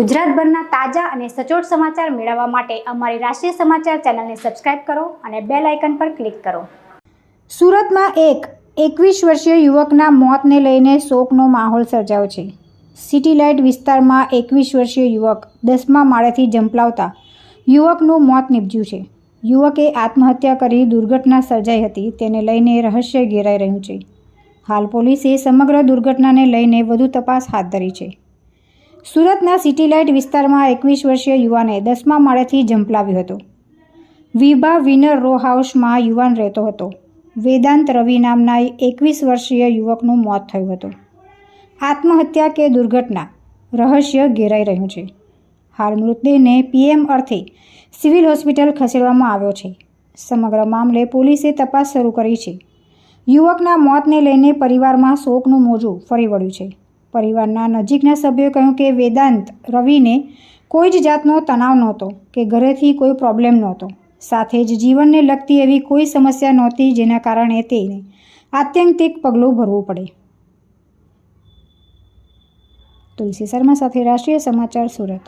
ગુજરાતભરના તાજા અને સચોટ સમાચાર મેળવવા માટે અમારી રાષ્ટ્રીય સમાચાર ચેનલને સબસ્ક્રાઇબ કરો અને બેલ આઇકન પર ક્લિક કરો. સુરતમાં એક એકવીસ વર્ષીય યુવકના મોતને લઈને શોકનો માહોલ સર્જાયો છે. સિટી લાઇટ વિસ્તારમાં એકવીસ વર્ષીય યુવક દસમા માળેથી જંપલાવતા યુવકનું મોત નીપજ્યું છે. યુવકે આત્મહત્યા કરી દુર્ઘટના સર્જાઈ હતી, તેને લઈને રહસ્ય ઘેરાઈ રહ્યું છે. હાલ પોલીસે સમગ્ર દુર્ઘટનાને લઈને વધુ તપાસ હાથ ધરી છે. સુરતના સિટી લાઇટ વિસ્તારમાં એકવીસ વર્ષીય યુવાને દસમા માળેથી ઝંપલાવ્યો હતો. વિભા વિનર રો હાઉસમાં યુવાન રહેતો હતો. વેદાંત રવિ નામના એકવીસ વર્ષીય યુવકનું મોત થયું હતું. આત્મહત્યા કે દુર્ઘટના? રહસ્ય ઘેરાઈ રહ્યું છે. હાલ મૃતદેહને પીએમ અર્થે સિવિલ હોસ્પિટલ ખસેડવામાં આવ્યો છે. સમગ્ર મામલે પોલીસે તપાસ શરૂ કરી છે. યુવકના મોતને લઈને પરિવારમાં શોકનું મોજું ફરી વળ્યું છે. પરિવારના નજીકના સભ્યોએ કહ્યું કે વેદાંત રવિને કોઈ જ જાતનો તણાવ નહોતો, કે ઘરેથી કોઈ પ્રોબ્લેમ નહોતો. સાથે જ જીવનને લગતી એવી કોઈ સમસ્યા નહોતી જેના કારણે તેને આત્યંતિક પગલું ભરવું પડે. તુલસી શર્મા સાથે રાષ્ટ્રીય સમાચાર સુરત.